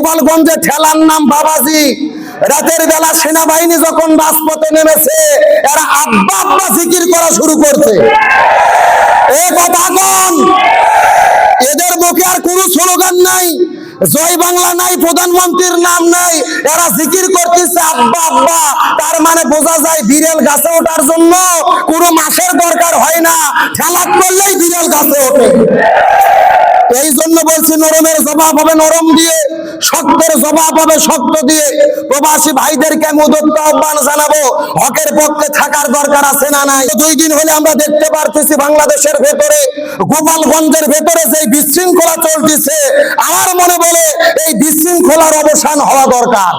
গোপালগঞ্জে ঠেলার নাম বাবাজি। রাতের বেলা সেনাবাহিনী যখন রাজপথে নেমেছে, এরা আব্বা আব্বা জিকির করা শুরু করছে। এ কথা কোন, এদের মুখে আর কোনো স্লোগান নাই, জয় বাংলা নাই, প্রধানমন্ত্রীর নাম নাই, এরা জিকির করতেছে আব্বা আব্বা। তার মানে বোঝা যায় বিড়াল গাছে ওঠার জন্য কোনো মাসের দরকার হয় না খেলা করলেই বিড়াল গাছে ওঠে। এই জন্য বলছি, নরমের জবাব হবে নরম দিয়ে, শক্তের জবাব হবে শক্ত দিয়ে। প্রবাসী ভাইদেরকে আমি আহ্বান জানাব, হকের পক্ষে থাকার দরকার আছে না নাই? দুই দিন হলে আমরা দেখতে পারতেছি বাংলাদেশের ভেতরে, গোপালগঞ্জের ভেতরে যে বিশৃঙ্খলা চলতেছে, আমার মনে বলে এই বিশৃঙ্খলার অবসান হওয়া দরকার।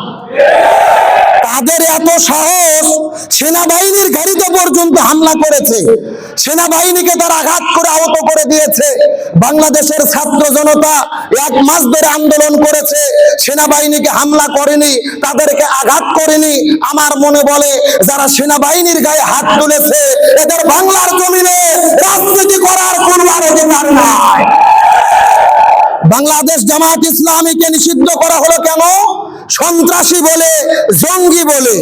তাদের এত সাহস, সেনাবাহিনীর গাড়িতে পর্যন্ত হামলা করেছে। সেনাবাহিনীকে তারা আঘাত করে আহত করে দিয়েছে। বাংলাদেশের ছাত্র জনতা এক মাস ধরে আন্দোলন করেছে। সেনাবাহিনীকে হামলা করেনি, তাদেরকে আঘাত করেনি। আমার মনে বলে, যারা সেনাবাহিনীর গায়ে হাত তুলেছে, এদের বাংলার জমিনে রাজনীতি করার কোনো অধিকার নাই। বাংলাদেশ জামাত ইসলামীকে নিষিদ্ধ করা হলো কেন? সন্ত্রাসী বলে, জঙ্গি বলে।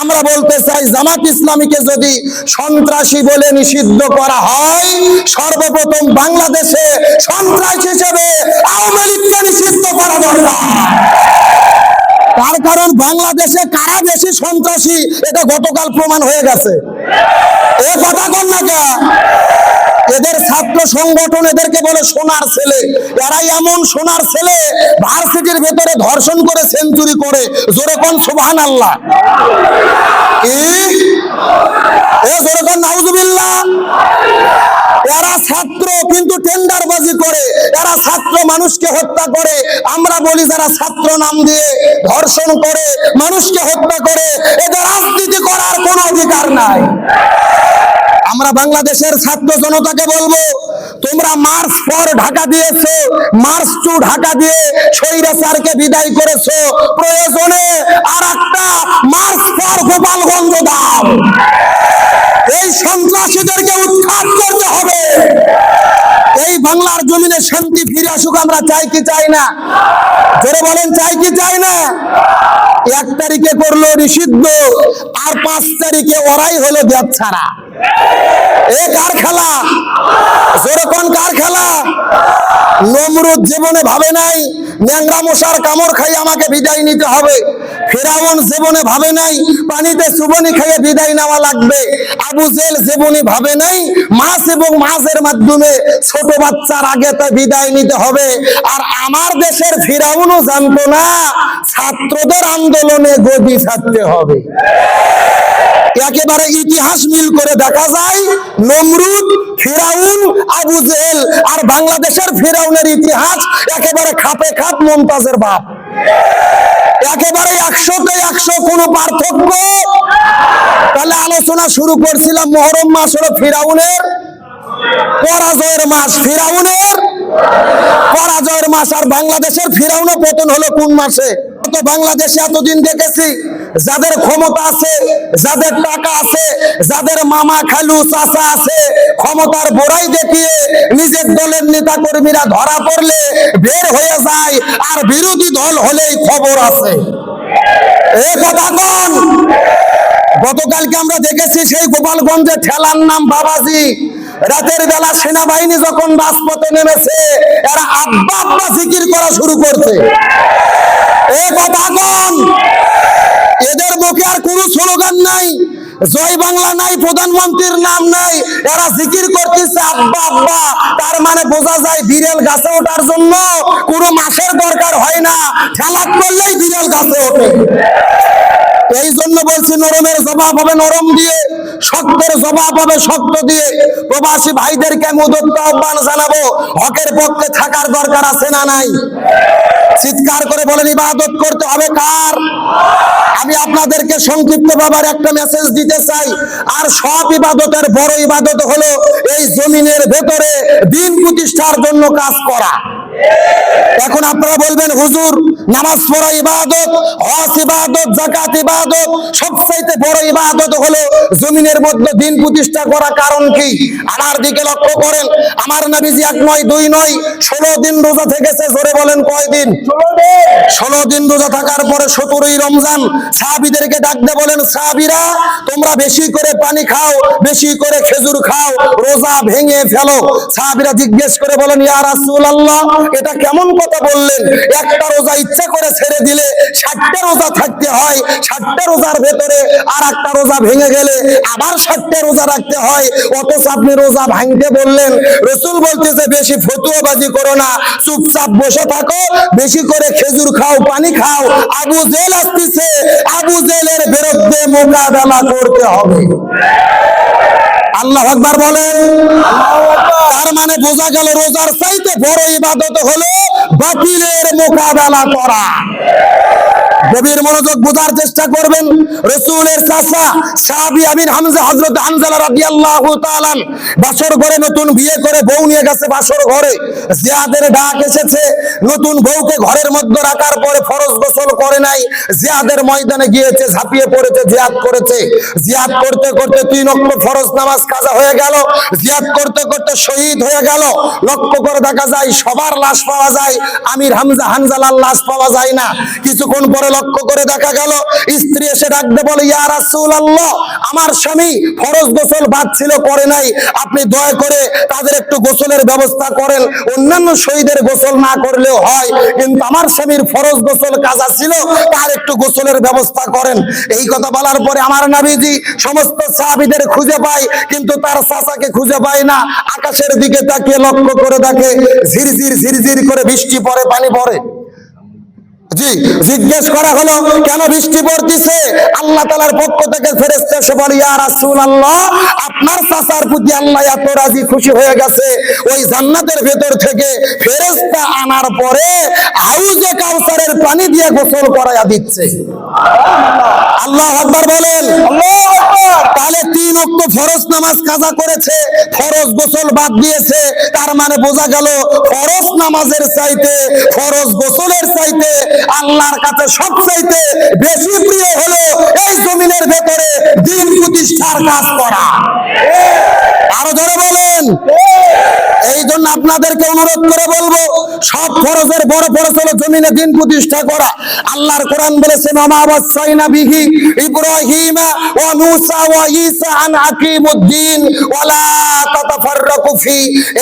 আমরা বলতে চাই, জামাত ইসলামীকে যদি সন্ত্রাসী বলে নিষিদ্ধ করা হয়, সর্বপ্রথম বাংলাদেশে সন্ত্রাস হিসেবে আওয়ামী লীগকে নিষিদ্ধ করা দরকার। তার কারণ বাংলাদেশে কারা বেশি সন্ত্রাসী, এটা গতকাল প্রমাণ হয়ে গেছে। এ কথা কন না কে? এদের ছাত্র সংগঠন এদেরকে বলে সোনার ছেলে। এরাই এমন সোনার ছেলে, ভার্সিটির ভেতরে ধর্ষণ করে সেঞ্চুরি করে। জোরে সুবহান আল্লাহ এ এরা ছাত্র কিন্তু টেন্ডারবাজি করে। এরা ছাত্র মানুষকে হত্যা করে। আমরা বলি যারা ছাত্র নাম দিয়ে ধর্ষণ করে, মানুষকে হত্যা করে। এদের রাজনীতি করার কোনো অধিকার নাই। আমরা বাংলাদেশের ছাত্র জনতাকে বলব, তোমরা মার্চ ফর ঢাকা দিয়েছ মার্চ টু ঢাকা দিয়ে স্বৈরাচারকে বিদায় করেছ। প্রয়োজনে আর একটা মার্চ ফর গোপালগঞ্জ দাও। এই সন্ত্রাসীদেরকে উৎখাত করতে হবে। এই বাংলার জমিনে শান্তি ফিরে আসুক, আমরা চাই কি চাই না? জোরে বলেন, চাই কি চাই না? এক তারিখে করল নিষিদ্ধ, আর পাঁচ তারিখে ওরাই হলো দেব ছাড়া। এ কার খেলা জোরে কার খেলা নমরুদ জীবনে ভাবে নাই, ন্যাংরা মশার কামড় খাই আমাকে বিদায় নিতে হবে। ফেরাউন জীবনে ভাবে নাই, পানিতে সুবনি খেয়ে বিদায় নেওয়া লাগবে। আবু জেল জীবনে ভাবে নাই, মাছ এবং মাছের মাধ্যমে ছোট বাচ্চার আগে তা বিদায় নিতে হবে। আর আমার দেশের ফিরাউনও জানতো না, ছাত্রদের আন্দোলনে গদি ছাড়তে হবে। একেবারে ইতিহাস মিল করে দেখা যায়, নমরুদ, ফিরাউন, আবু জেহেল আর বাংলাদেশের ফিরাউনের ইতিহাস একেবারে খাপে খাপ মমতাজের বাপ। একেবারে একশোতে একশো কোনো পার্থক্য। তাহলে আলোচনা শুরু করছিলাম মহরম মাস হলো ফিরাউনের, পরাজয়ের মাস ফিরাউনের, পরাজয়ের মাস আর বাংলাদেশের ফিরাউনের পতন হলো কোন মাসে? তো বাংলাদেশে এতদিন দেখেছি যাদের ক্ষমতা আছে, যাদের টাকা আছে, যাদের মামা খালু চাচা আছে, ক্ষমতার বোরাই দেখিয়ে নিজের দলের নেতা কর্মীরা ধরা পড়লে বের হয়ে যায়, আর বিরোধী দল হলেই খবর আছে। এ কথা কোন। গতকালকে আমরা দেখেছি সেই গোপালগঞ্জে ঠেলার নাম বাবাজি। রাতের বেলা সেনাবাহিনী যখন রাজপথে নেমেছে, এরা আব্বা আব্বা জিকির করা শুরু করছে। এ কথা কোন। এদের মুখে আর কোনো স্লোগান নাই। জয় বাংলা নাই, প্রধানমন্ত্রীর নাম নাই। এরা জিকির করতেছে, আব্বা আব্বা। তার মানে বোঝা যায় বিড়াল গাছে ওঠার জন্য কোনো মাসের দরকার হয় না। খেলা করলেই বিড়াল গাছে ওঠে। এই জন্য বলছি, নরমের জবাব হবে নরম দিয়ে, শক্তের জবাব হবে শক্ত দিয়ে। প্রবাসী ভাইদেরকে আমি আহ্বান জানাব, হকের পক্ষে থাকার দরকার আছে না নাই? চিৎকার করে বলেন, ইবাদত করতে হবে কার? আমি আপনাদেরকে সংক্ষিপ্ত বাবার একটা মেসেজ দিতে চাই। আর সব ইবাদতের বড় ইবাদত হলো এই জমিনের ভেতরে দিন প্রতিষ্ঠার জন্য কাজ করা। এখন আপনারা বলবেন হুজুর নামাজ পড়া ইবাদত হজ ইবাদত জাকাত ইবাদত সবচাইতে বড় ইবাদত হলো জমিনের মধ্যে দিন প্রতিষ্ঠা করা কারণ কি? আমার দিকে লক্ষ্য করেন আমার নবীজি এক নয় দুই নয় ষোলো দিন রোজা থেকেছে জোরে বলেন কয় দিন? ষোলো দিন। রোজা থাকার পরে সতেরোই রমজান সাহাবিদেরকে ডাকতে বলেন সাহাবিরা তোমরা বেশি করে পানি খাও বেশি করে খেজুর খাও রোজা ভেঙে ফেলো। সাহাবিরা জিজ্ঞেস করে বলেন ইয়া রাসূলুল্লাহ এটা কেমন কথা বললেন? একটা রোজা ইচ্ছা করে ছেড়ে দিলে ষাটটা রোজা থাকতে হয়, ষাটটা রোজার ভেতরে আর একটা রোজা ভেঙে গেলে আবার ষাটটা রোজা রাখতে হয়। অথচ আপনি রোজা ভাঙতে বললেন, রসুল বলতেছে, বেশি ফতুয়াবাজি করো না, চুপচাপ বসে থাকো, বেশি করে খেজুর খাও, পানি খাও, আবু জেল আসতেছে, আবু জেলের বিরুদ্ধে মোকাবেলা করতে হবে। আল্লাহ আকবার বলেন। তার মানে বোঝা গেল রোজার চাইতে বড় ইবাদত হলো বাতিলের মোকাবেলা করা। গভীর মনোযোগ বোঝার চেষ্টা করবেন। রসুলের চাচা সাহাবি আমিন হামজা হযরত হামজালা রাদিয়াল্লাহু তাআলা বাসর ঘরে নতুন বিয়ে করে বউ নিয়ে গেছে বাসর ঘরে। জিয়াদের ডাক এসেছে, নতুন বউকে ঘরের মধ্যে রাখার পরে ফরজ গোসল করে নাই। জিয়াদের ময়দানে গিয়েছে, ঝাঁপিয়ে পড়েছে, জিয়াদ করেছে। জিয়াদ করতে করতে তিন অক্ট ফরজ নামাজ কাজা হয়ে গেল। জিয়াদ করতে করতে শহীদ হয়ে গেল। লক্ষ্য করে দেখা যায়, সবার লাশ পাওয়া যায়। আমির হামজা হানজালার লাশ পাওয়া যায় না। কিছুক্ষণ পরে লক্ষ্য করে দেখা গেল, স্ত্রী এসে ডাকতে বলে, ইয়া আমার স্বামী ফরজ গোসল বাদ ছিল, করে নাই। আপনি দয়া করে তাদের একটু গোসলের ব্যবস্থা করেন। অন্যান্য শহীদের গোসল না করলেও হয়, কিন্তু আমার স্বামীর ফরজ গোসল কাজা ছিল, তার একটু গোসলের ব্যবস্থা করেন। এই কথা বলার পরে আমার নাবিজি সমস্ত সাহাবীদের খুঁজে পায়, কিন্তু তার চাচাকে খুঁজে পায় না। আকাশের দিকে তাকিয়ে লক্ষ্য করে দেখে ঝিরঝির ঝিরঝির করে বৃষ্টি পড়ে, পানি পড়ে। জি জিজ্ঞেস করা হলো কেন বৃষ্টি পড়তিছে? আল্লাহ তালার পক্ষ থেকে ফেরেস্তা এসে বলে ইয়া রাসূলুল্লাহ আপনার চাচার প্রতি আল্লাহ এত রাজি খুশি হয়ে গেছে। ওই জান্নাতের ভেতর থেকে ফেরেস্তা আনার পরে হাউজে কাউসারের পানি দিয়ে গোসল করাইয়া দিচ্ছে। আল্লাহ আকবার বলেন। তাহলে তিন অক্ট ফরজ নামাজ কাজা করেছে ফরজ গোসল বাদ দিয়েছে তার মানে বোঝা গেল ফরজ নামাজের চাইতে ফরজ গোসলের চাইতে আল্লাহর কাছে সবচাইতে বেশি প্রিয় হলো এই জমিনের ভেতরে দিন প্রতিষ্ঠার কাজ করা আরও ধরে বলেন এই জন্য আপনাদেরকে অনুরোধ করে বলব, সব ফরজের বড় ফরজ হলো জমিনে দিন প্রতিষ্ঠা করা। আল্লাহর কোরআন বলেছেন আমাবাসাইনা বিহি ইব্রাহিম ওয়া মূসা ওয়া ঈসা আন আকিমুদ্দিন ওয়ালা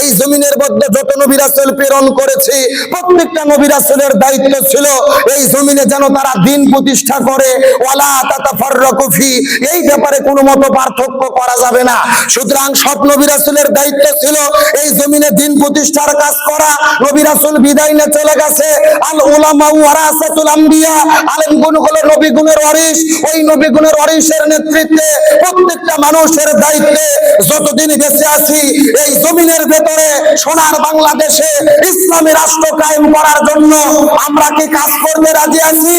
এই জমিনের মধ্যে যত নবী রাসূল প্রেরণ প্রত্যেকটা নবী রাসূলের দায়িত্ব ছিল এই জমিনে যেন তারা দিন প্রতিষ্ঠা করে ওয়ালা তাতাফাররাকু এই ব্যাপারে কোনো মত পার্থক্য করা যাবে না। সুতরাং সব নবী রাসূলের দায়িত্ব ছিল এই জমিনে দিন প্রতিষ্ঠার কাজ করা নবী রাসূল বিদায় নিয়ে চলে গেছে। আল উলামা ওয়ারাসাতুল আম্বিয়া, আলেম গুণ হলো নবী গুণের ওয়ারিস ওই নবী গুণের ওয়ারিসের নেতৃত্বে প্রত্যেকটা মানুষের দায়িত্বে যতদিন বেঁচে আছি, এই জমিনের ভেতরে সোনার বাংলাদেশে ইসলামী রাষ্ট্র কায়েম করার জন্য আমরা কি কাজ করতে রাজি আছি?